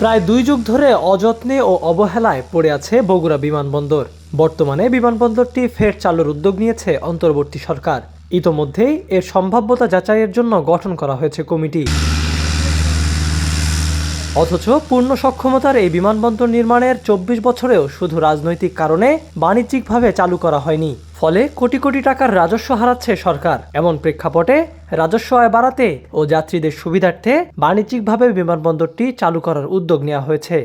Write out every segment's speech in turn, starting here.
প্রায় দুই যুগ ধরে অযত্নে ও অবহেলায় পড়ে আছে বগুড়া বিমানবন্দর। বর্তমানে বিমানবন্দরটি ফের চালুর উদ্যোগ নিয়েছে অন্তর্বর্তী সরকার। ইতোমধ্যেই এর সম্ভাব্যতা যাচাইয়ের জন্য গঠন করা হয়েছে কমিটি। অথচ পূর্ণ সক্ষমতার এই বিমানবন্দর নির্মাণের চব্বিশ বছরেও শুধু রাজনৈতিক কারণে বাণিজ্যিকভাবে চালু করা হয়নি। ফলে কোটি কোটি টাকার রাজস্ব হারাচ্ছে সরকার। এমন প্রেক্ষাপটে রাজস্ব আয় বাড়াতে ও যাত্রীদের সুবিধার্থে বাণিজ্যিকভাবে বিমানবন্দরটি চালু করার উদ্যোগ নেওয়া হয়েছে।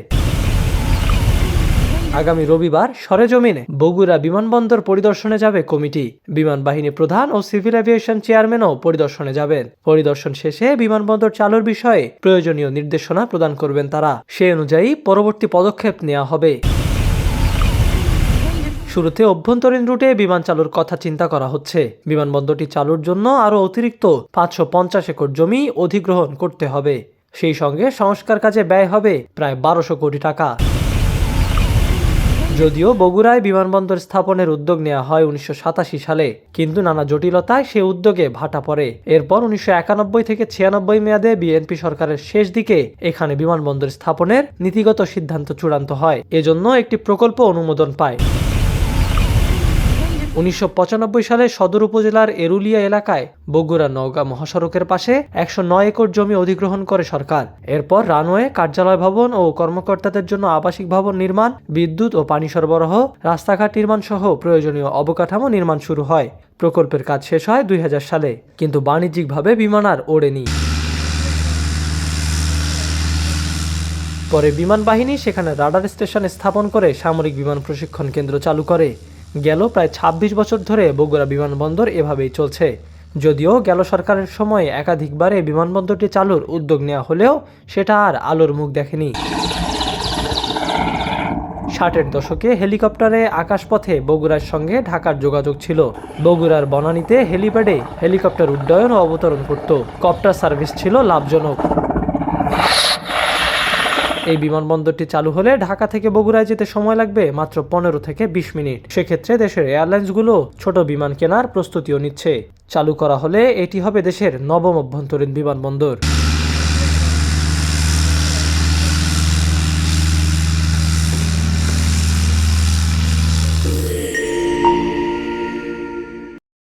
আগামী রবিবার সরেজমিনে বগুড়া বিমানবন্দর পরিদর্শনে যাবে কমিটি। বিমান বাহিনী প্রধান ও সিভিল এভিয়েশন চেয়ারম্যানও পরিদর্শনে যাবেন। পরিদর্শন শেষে বিমানবন্দর চালুর বিষয়ে প্রয়োজনীয় নির্দেশনা প্রদান করবেন তারা। সে অনুযায়ী পরবর্তী পদক্ষেপ নেওয়া হবে। শুরুতে অভ্যন্তরীণ রুটে বিমান চালুর কথা চিন্তা করা হচ্ছে। বিমানবন্দরটি চালুর জন্য আরও অতিরিক্ত পাঁচশো পঞ্চাশ একর জমি অধিগ্রহণ করতে হবে। সেই সঙ্গে সংস্কার কাজে ব্যয় হবে প্রায় বারোশো কোটি টাকা। যদিও বগুড়ায় বিমানবন্দর স্থাপনের উদ্যোগ নেওয়া হয় উনিশশো সাতাশি সালে, কিন্তু নানা জটিলতায় সে উদ্যোগে ভাটা পড়ে। এরপর উনিশশো একানব্বই থেকে ছিয়ানব্বই মেয়াদে বিএনপি সরকারের শেষ দিকে এখানে বিমানবন্দর স্থাপনের নীতিগত সিদ্ধান্ত চূড়ান্ত হয়। এজন্য একটি প্রকল্প অনুমোদন পায়। উনিশশো পঁচানব্বই সালে সদর উপজেলার এরুলিয়া এলাকায় বগুড়া নওগাঁ মহাসড়কের পাশে একশো নয় একর জমি অধিগ্রহণ করে সরকার। এরপর রানওয়ে, কার্যালয় ভবন ও কর্মকর্তাদের জন্য আবাসিক ভবন নির্মাণ, বিদ্যুৎ ও পানি সরবরাহ, রাস্তাঘাট নির্মাণ সহ প্রয়োজনীয় অবকাঠামো নির্মাণ শুরু হয়। প্রকল্পের কাজ শেষ হয় দুই হাজার সালে, কিন্তু বাণিজ্যিকভাবে বিমান আর ওড়েনি। পরে বিমান বাহিনী সেখানে রাডার স্টেশন স্থাপন করে সামরিক বিমান প্রশিক্ষণ কেন্দ্র চালু করে। গেল প্রায় ২৬ বছর ধরে বগুড়া বিমানবন্দর এভাবেই চলছে। যদিও গেল সরকারের সময় একাধিকবারে বিমানবন্দরটি চালুর উদ্যোগ নেওয়া হলেও সেটা আর আলোর মুখ দেখেনি। ষাটের দশকে হেলিকপ্টারে আকাশপথে বগুড়ার সঙ্গে ঢাকার যোগাযোগ ছিল। বগুড়ার বনানীতে হেলিপ্যাডে হেলিকপ্টার উড্ডয়ন ও অবতরণ করত। কপ্টার সার্ভিস ছিল লাভজনক। এই বিমানবন্দরটি চালু হলে ঢাকা থেকে বগুড়ায় যেতে সময় লাগবে মাত্র পনেরো থেকে বিশ মিনিট। সেক্ষেত্রে দেশের এয়ারলাইন্সগুলো ছোট বিমান কেনার প্রস্তুতিও নিচ্ছে। চালু করা হলে এটি হবে দেশের নবম অভ্যন্তরীণ বিমানবন্দর।